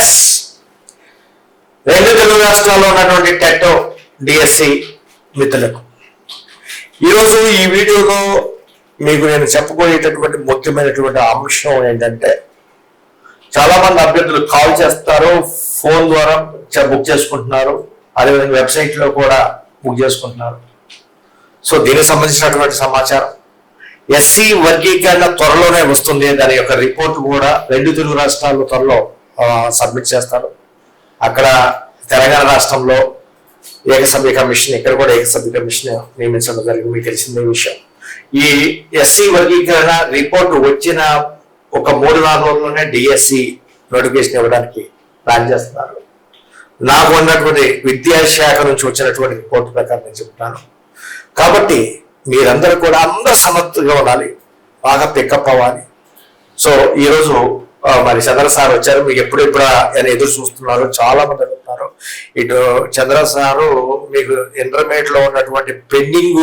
Yes. రెండు తెలుగు రాష్ట్రాల్లో ఉన్నటువంటి టెట్ డిఎస్సి మిత్రులకు. ఈరోజు ఈ వీడియోలో మీకు నేను చెప్పబోయేటటువంటి ముఖ్యమైనటువంటి అంశం ఏంటంటే చాలా మంది అభ్యర్థులు కాల్ చేస్తారు ఫోన్ ద్వారా బుక్ చేసుకుంటున్నారు అదేవిధంగా వెబ్సైట్లో కూడా బుక్ చేసుకుంటున్నారు. సో దీనికి సంబంధించినటువంటి సమాచారం ఎస్సీ వర్గీకరణ త్వరలోనే వస్తుంది దాని యొక్క రిపోర్ట్ కూడా రెండు తెలుగు రాష్ట్రాల్లో త్వరలో సబ్మిట్ చేస్తారు. అక్కడ తెలంగాణ రాష్ట్రంలో ఏకసభ్య కమిషన్ ఇక్కడ కూడా ఏకసభ్య కమిషన్ నియమించడం జరిగింది. మీకు తెలిసిందే విషయం. ఈ ఎస్సీ వర్గీకరణ రిపోర్ట్ వచ్చిన ఒక మూడు నాలుగు రోజుల్లోనే డిఎస్సి నోటిఫికేషన్ ఇవ్వడానికి ప్లాన్ చేస్తున్నారు. నాకు ఉన్నటువంటి విద్యాశాఖ నుంచి వచ్చినటువంటి రిపోర్ట్ ప్రకారం నేను చెప్తాను. కాబట్టి మీరందరూ కూడా అందరూ సమర్థగా ఉండాలి. బాగా పికప్ అవ్వాలి. సో ఈరోజు మరి చంద్ర సార్ వచ్చారు. మీకు ఎప్పుడెప్పుడు ఆయన ఎదురు చూస్తున్నారు. చాలా మంది అడుగుతున్నారు ఇటు చంద్ర సారు మీకు ఇంటర్మీడియట్లో ఉన్నటువంటి పెండింగ్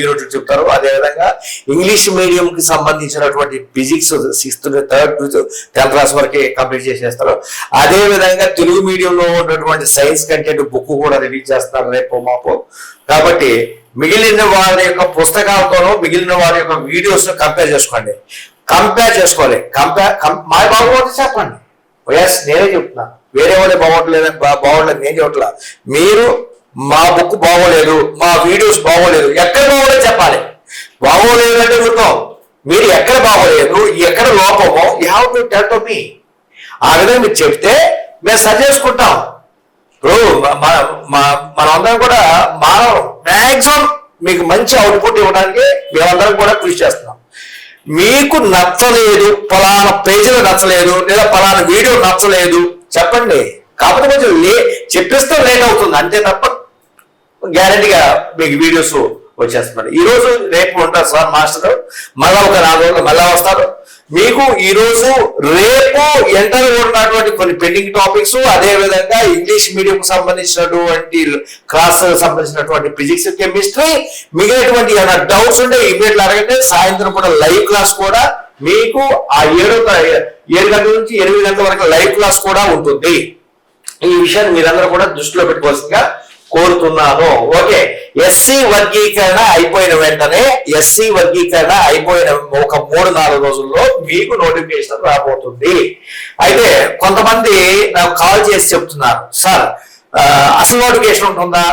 యూనిట్ చెప్తారు. అదేవిధంగా ఇంగ్లీష్ మీడియం కి సంబంధించినటువంటి physics sixth third tenth class వరకే కంప్లీట్ చేసేస్తారు. అదే విధంగా తెలుగు మీడియంలో ఉన్నటువంటి సైన్స్ కంటెంట్ బుక్ కూడా రిలీజ్ చేస్తారు రేపు మాపు. కాబట్టి మిగిలిన వారి యొక్క పుస్తకాలతోనూ మిగిలిన వారి యొక్క వీడియోస్ కంపేర్ చేసుకోండి. కంపేర్ చేసుకోవాలి. కంపేర్ మా బాగుంటుంది చెప్పండి. Oh ఎస్ నేనే చెప్తున్నా. వేరే వాళ్ళే బాగోట్లేదు బాగోట్లేదు నేను చెప్పట్లా మీరు మా బుక్ బాగోలేదు మా వీడియోస్ బాగోలేదు ఎక్కడ బాగోలేదు చెప్పాలి. బాగోలేదు అంటే వృత్తం మీరు ఎక్కడ బాగోలేదు ఎక్కడ లోపమో you have to tell to me ఆ విధంగా మీరు చెప్తే మేము సరి చేసుకుంటాం. ఇప్పుడు మనందరం మనమందరం కూడా మానవం మ్యాక్సిమం మీకు మంచి అవుట్పుట్ ఇవ్వడానికి మేమందరం కూడా కృషి చేస్తున్నాం. మీకు నచ్చలేదు పలానా పేజీలో నచ్చలేదు లేదా పలానా వీడియో నచ్చలేదు చెప్పండి. కాకపోతే కొంచెం లే చెప్పిస్తే లేట్ అవుతుంది. అంతే తప్ప గ్యారంటీగా మీకు వీడియోస్ వచ్చేస్తున్నారు ఈ రోజు రేపు ఉంటారు సార్ మాస్టర్. మళ్ళా ఒక నాలుగు రోజులు మళ్ళా వస్తారు. మీకు ఈ రోజు రేపు ఎంటర్ ఉన్నటువంటి కొన్ని పెండింగ్ టాపిక్స్ అదే విధంగా ఇంగ్లీష్ మీడియం సంబంధించినటువంటి క్లాస్ సంబంధించినటువంటి ఫిజిక్స్ కెమిస్ట్రీ మిగిలినటువంటి ఏమైనా డౌట్స్ ఉంటే ఇమీడియట్ అడగండి. సాయంత్రం కూడా లైవ్ క్లాస్ కూడా మీకు ఆ ఏడు ఏడు గంటల నుంచి ఎనిమిది గంటల వరకు లైవ్ క్లాస్ కూడా ఉంటుంది. ఈ విషయాన్ని మీరందరూ కూడా దృష్టిలో పెట్టుకోవాల్సిందిగా కోరుతున్నాను. ఓకే ఎస్సీ వర్గీకరణ అయిపోయిన వెంటనే ఎస్సీ వర్గీకరణ అయిపోయిన ఒక మూడు నాలుగు రోజుల్లో మీకు నోటిఫికేషన్ రాబోతుంది. అయితే కొంతమంది నాకు కాల్ చేసి చెప్తున్నారు సార్ అసలు నోటిఫికేషన్ ఉంటుందా?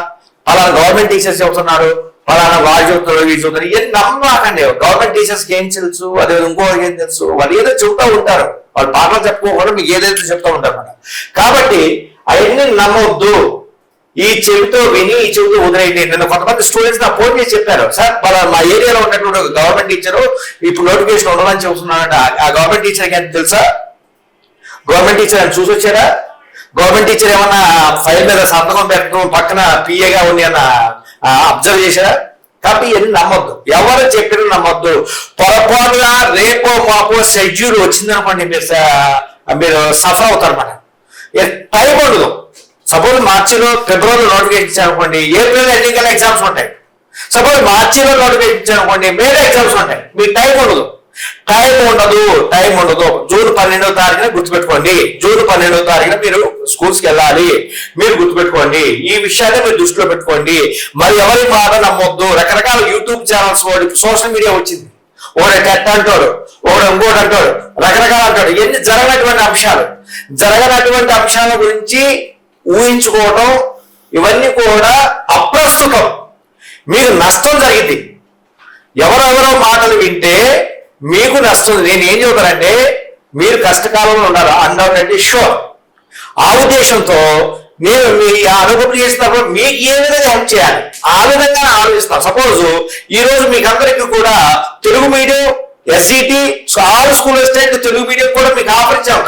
అలా గవర్నమెంట్ టీచర్స్ చెబుతున్నారు పలానా వాళ్ళు చెబుతున్నారు వీళ్ళు చెబుతున్నారు ఇవన్నీ నమ్మకండి. గవర్నమెంట్ టీచర్స్ ఏం తెలుసు? అదే ఇంకో ఏం తెలుసు? వాళ్ళు ఏదో చెబుతూ ఉంటారు. వాళ్ళు పాటలు చెప్పుకోకుండా మీకు ఏదైతే చెప్తూ ఉంటారు అన్నమాట. కాబట్టి అవన్నీ నమ్మొద్దు. ఈ చెవితో విని ఈ చెవితో వదిలేయండి. నేను కొంతమంది స్టూడెంట్స్ నా ఫోన్ చేసి చెప్పారు సార్ మన మా ఏరియాలో ఉన్నటువంటి ఒక గవర్నమెంట్ టీచరు ఇప్పుడు నోటిఫికేషన్ ఉండాలని చెబుతున్నాడంట ఆ- ఆ గవర్నమెంట్ టీచర్కి ఎంత తెలుసా? గవర్నమెంట్ టీచర్ అని చూసి వచ్చారా గవర్నమెంట్ టీచర్ ఏమన్నా ఫైల్ మీద సంతకం పెట్టడం పక్కన పిఏగా ఉంది అన్న అబ్జర్వ్ చేశారా? కాబట్టి ఇవన్నీ నమ్మొద్దు. ఎవరు చెప్పినా నమ్మొద్దు. పొరపాటుగా రేపో మాపో షెడ్యూల్ వచ్చిందనుకోండి మీరు మీరు సఫర్ అవుతారు అన్నమాట టైం ఉండదు. సపోజ్ మార్చిలో ఫిబ్రవరిలో నోటిఫికేషన్ ఇచ్చారు అనుకోండి ఏప్రిల్ ఎన్నికల ఎగ్జామ్స్ ఉంటాయి. సపోజ్ మార్చిలో నోటిఫికేషన్ ఇచ్చారు అనుకోండి మేలో ఎగ్జామ్స్ ఉంటాయి. మీకు టైం ఉండదు. టైం ఉండదు టైం ఉండదు. జూన్ పన్నెండవ తారీఖున గుర్తుపెట్టుకోండి. జూన్ పన్నెండవ తారీఖున మీరు స్కూల్స్కి వెళ్ళాలి. మీరు గుర్తుపెట్టుకోండి. ఈ విషయాన్ని మీరు దృష్టిలో పెట్టుకోండి. మరి ఎవరి మాట నమ్మొద్దు. రకరకాల యూట్యూబ్ ఛానల్స్ సోషల్ మీడియా వచ్చింది. ఒకడు టెట్ అంటాడు ఒకడు ఇంకోటి అంటాడు రకరకాల అంటాడు. ఇవన్నీ జరగనటువంటి అంశాలు. జరగనటువంటి అంశాల గురించి ఊహించుకోవటం ఇవన్నీ కూడా అప్రస్తుతం. మీకు నష్టం జరిగింది. ఎవరెవరో మాటలు వింటే మీకు నష్టం నేను ఏం చెబుతానంటే మీరు కష్టకాలంలో ఉన్నారు అన్నారంటే షూర్ ఆ ఉద్దేశంతో నేను మీ అనుభూతి చేసినప్పుడు మీకు ఏ విధంగా హెల్ప్ చేయాలి? ఆ విధంగా ఆలోచిస్తాను. సపోజ్ ఈ రోజు మీకు కూడా Telugu medium SCT all school state Telugu medium కూడా మీకు ఆఫర్ ఇచ్చాం.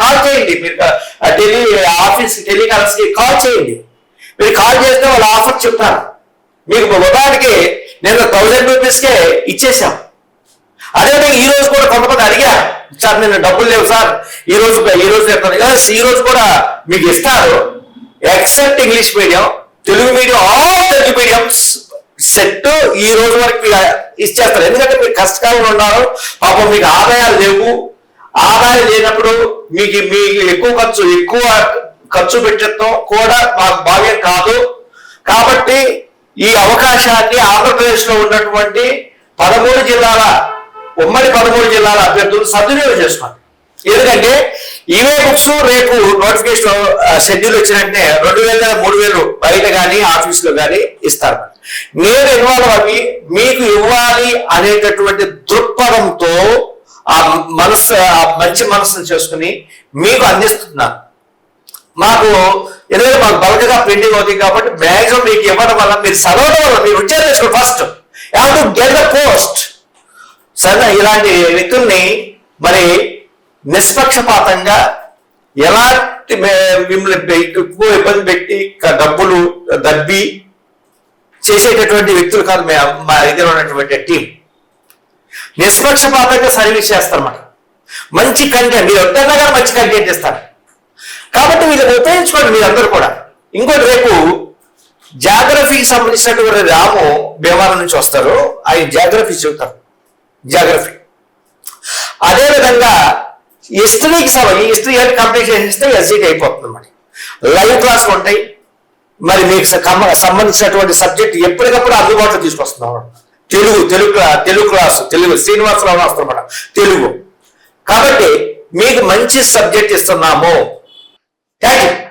టెలి ఆఫీస్ టెలికాలర్స్కి కాల్ చేయండి. మీరు కాల్ చేస్తే వాళ్ళు ఆఫర్ చెప్తారు. మీకు ఉదాహరణకి నేను థౌజండ్ రూపీస్కే ఇచ్చేసాం అదేవిధంగా ఈ రోజు కూడా కొంతమంది అడిగారు సార్ నేను డబ్బులు లేవు సార్. ఈ రోజు ఈ రోజు చెప్తాను. ఈ రోజు కూడా మీకు ఇస్తారు. Except English medium Telugu medium all Telugu medium set ఈ రోజు వరకు ఇచ్చేస్తారు. ఎందుకంటే మీరు కష్టకాలంలో ఉన్నారు. పాపం మీకు ఆదాయాలు లేవు. ఆదాయం లేనప్పుడు మీకు మీకు ఎక్కువ ఖర్చు ఎక్కువ ఖర్చు పెట్టడం కూడా మాకు భావ్యం కాదు. కాబట్టి ఈ అవకాశాన్ని ఆంధ్రప్రదేశ్లో ఉన్నటువంటి పదమూడు జిల్లాల ఉమ్మడి పదమూడు జిల్లాల అభ్యర్థులు సద్వినియోగం చేసుకోండి ఎందుకంటే ఇవే బుక్స్ రేపు నోటిఫికేషన్ షెడ్యూల్ వచ్చినట్టే రెండు వేల మూడు వేలు బయట కానీ ఆఫీసులో కానీ ఇస్తారు. నేను ఇన్వాల్వ్ అవి మీకు ఇవ్వాలి అనేటటువంటి దృక్పథంతో ఆ మనస్సు ఆ మంచి మనస్సును చేసుకుని మీకు అందిస్తున్నాను మాకు ఎందుకంటే మాకు బల్క్గా పెండింగ్ అవుతుంది కాబట్టి మ్యాక్సిమం మీకు ఇవ్వడం వల్ల మీరు చదవడం వల్ల మీరు వచ్చారు first have to get the post సరే ఇలాంటి వ్యక్తుల్ని మరి నిష్పక్షపాతంగా ఎలాంటి మిమ్మల్ని ఎక్కువ ఇబ్బంది పెట్టి డబ్బులు దబ్బి చేసేటటువంటి వ్యక్తులు కాదు మా దగ్గర ఉన్నటువంటి టీం నిష్పక్షపాతంగా సర్వీస్ చేస్తారన్నమాట మంచి కంటెంట్ మీరు వద్దన్నా కానీ మంచి కంటెంట్ ఇస్తారు. కాబట్టి వీళ్ళని ఉపయోగించుకోండి మీరందరూ కూడా. ఇంకోటి రేపు జాగ్రఫీకి సంబంధించినటువంటి రాము భీమవరం నుంచి వస్తారు. ఆయన జాగ్రఫీ చెబుతారు. జాగ్రఫీ అదేవిధంగా హిస్టరీకి సంబంధించి హిస్టరీ అని కంప్లీట్ చేస్తే ఎస్జీటీ అయిపోతుంది మరి. లైవ్ క్లాస్ ఉంటాయి. మరి మీకు సంబంధించినటువంటి సబ్జెక్ట్ ఎప్పటికప్పుడు అందుబాటులో తీసుకొస్తున్నాం తెలుగు తెలుగు తెలుగు క్లాసు తెలుగు శ్రీనివాసరావు వస్తున్నమాట తెలుగు. కాబట్టి మీకు మంచి సబ్జెక్ట్ ఇస్తున్నాము. Thank you